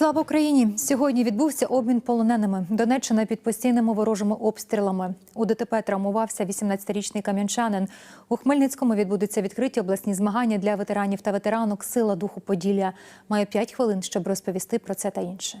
Слава Україні! Сьогодні відбувся обмін полоненими. Донеччина під постійними ворожими обстрілами. У ДТП травмувався 18-річний кам'янчанин. У Хмельницькому відбудуться відкриті обласні змагання для ветеранів та ветеранок Сила духу Поділля. Має 5 хвилин, щоб розповісти про це та інше.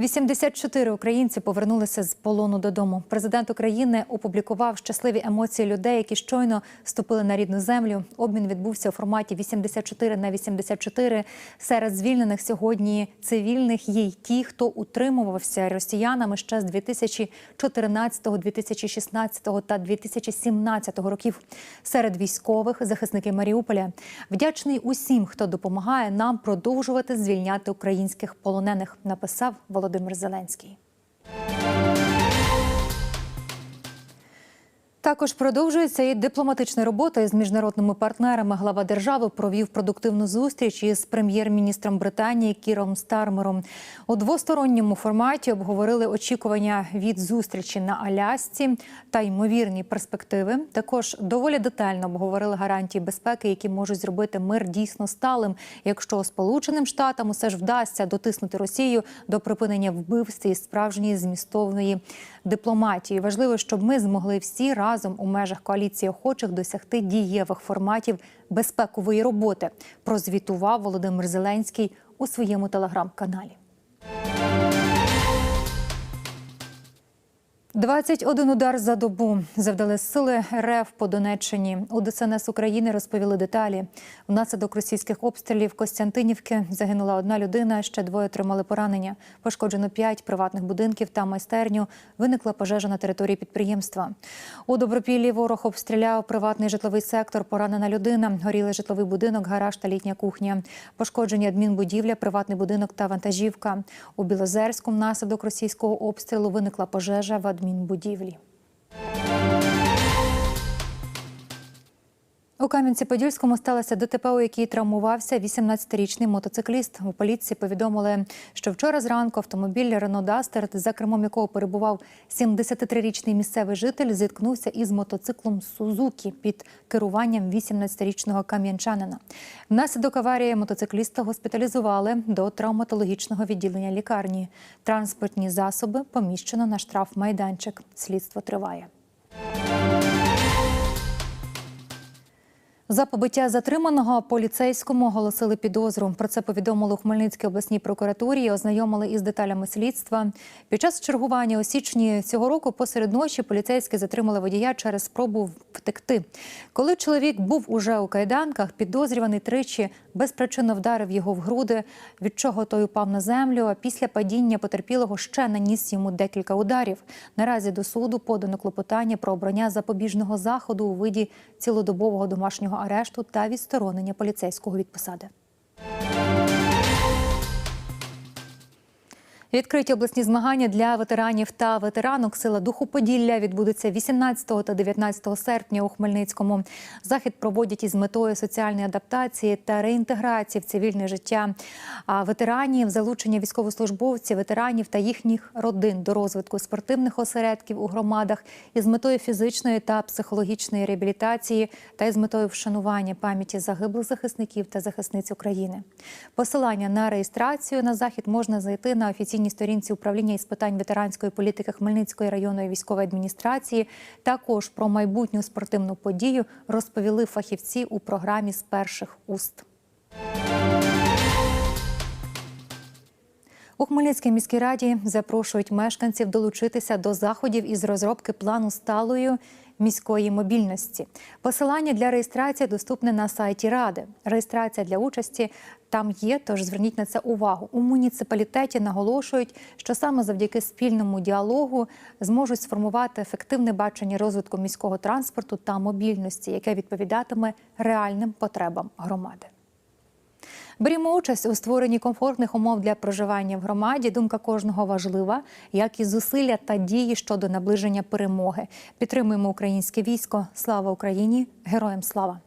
84 українці повернулися з полону додому. Президент України опублікував щасливі емоції людей, які щойно вступили на рідну землю. Обмін відбувся у форматі 84 на 84. Серед звільнених сьогодні цивільних є й ті, хто утримувався росіянами ще з 2014, 2016 та 2017 років. Серед військових захисники Маріуполя. Вдячний усім, хто допомагає нам продовжувати звільняти українських полонених. Написав Володимир Зеленський. Також продовжується і дипломатична робота з міжнародними партнерами. Глава держави провів продуктивну зустріч із прем'єр-міністром Британії Кіром Стармером. У двосторонньому форматі обговорили очікування від зустрічі на Алясці та ймовірні перспективи. Також доволі детально обговорили гарантії безпеки, які можуть зробити мир дійсно сталим, якщо Сполученим Штатам усе ж вдасться дотиснути Росію до припинення вбивств і справжньої змістовної дипломатії. Важливо, щоб ми змогли всі разом у межах коаліції охочих досягти дієвих форматів безпекової роботи. Прозвітував Володимир Зеленський у своєму телеграм-каналі. 21 удар за добу завдали сили РФ по Донеччині. У ДСНС України розповіли деталі. Внаслідок російських обстрілів Костянтинівки загинула одна людина, ще двоє отримали поранення. Пошкоджено п'ять приватних будинків та майстерню. Виникла пожежа на території підприємства. У Добропіллі ворог обстріляв приватний житловий сектор. Поранена людина. Горіли житловий будинок, гараж та літня кухня. Пошкоджені адмінбудівля, приватний будинок та вантажівка. У Білозерську внаслідок російського обстрілу виникла пожежа в адмінбудівлі адмінбудівлі. У Кам'янці-Подільському сталося ДТП, у якій травмувався 18-річний мотоцикліст. У поліції повідомили, що вчора зранку автомобіль Рено Дастер, за кермом якого перебував 73-річний місцевий житель, зіткнувся із мотоциклом Сузукі під керуванням 18-річного кам'янчанина. Внаслідок аварії мотоцикліста госпіталізували до травматологічного відділення лікарні. Транспортні засоби поміщено на штрафмайданчик. Слідство триває. За побиття затриманого поліцейському оголосили підозру. Про це повідомили у Хмельницькій обласній прокуратурі. і Ознайомили із деталями слідства. Під час чергування у січні цього року посеред ночі поліцейські затримали водія через спробу втекти. Коли чоловік був уже у кайданках, підозрюваний тричі безпричинно вдарив його в груди, від чого той упав на землю. А після падіння потерпілого ще наніс йому декілька ударів. Наразі до суду подано клопотання про обрання запобіжного заходу у виді цілодобового домашнього арешту та відсторонення поліцейського від посади. Відкриті обласні змагання для ветеранів та ветеранок Сила духу Поділля відбудуться 18 та 19 серпня у Хмельницькому. Захід проводять із метою соціальної адаптації та реінтеграції в цивільне життя ветеранів, залучення військовослужбовців, ветеранів та їхніх родин до розвитку спортивних осередків у громадах із метою фізичної та психологічної реабілітації та із метою вшанування пам'яті загиблих захисників та захисниць України. Посилання на реєстрацію на захід можна знайти на офіційній сторінці управління із питань ветеранської політики Хмельницької районної військової адміністрації. Також про майбутню спортивну подію розповіли фахівці у програмі з перших уст. У Хмельницькій міській раді запрошують мешканців долучитися до заходів із розробки плану сталої міської мобільності. Посилання для реєстрації доступне на сайті ради. Реєстрація для участі там є, тож зверніть на це увагу. У муніципалітеті наголошують, що саме завдяки спільному діалогу зможуть сформувати ефективне бачення розвитку міського транспорту та мобільності, яке відповідатиме реальним потребам громади. Берімо участь у створенні комфортних умов для проживання в громаді. Думка кожного важлива, як і зусилля та дії щодо наближення перемоги. Підтримуємо українське військо. Слава Україні! Героям слава!